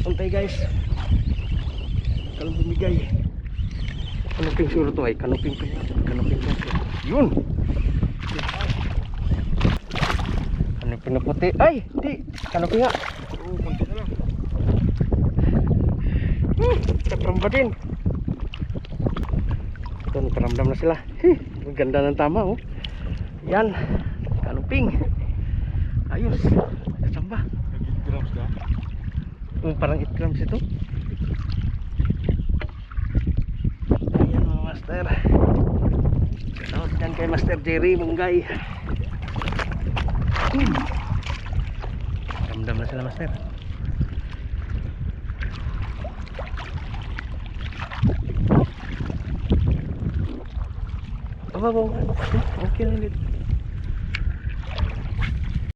Doon tayo guys. Kalau bumigay. Kanuping siguro to ay kanuping to. Yun. Kanuping na puti. Ay, di. Kanuping nga. Oo, konti na lang. Hmm, katramba din. Ito, nakaramdam na sila. Ng tama oh. Yan, kanuping. Oh, parang 8 grams ito. Ayan mga master. Shoutout yan kay Master Jerry Munggay. Hmm. Ramdam na sila master. Aba, okay lang dito.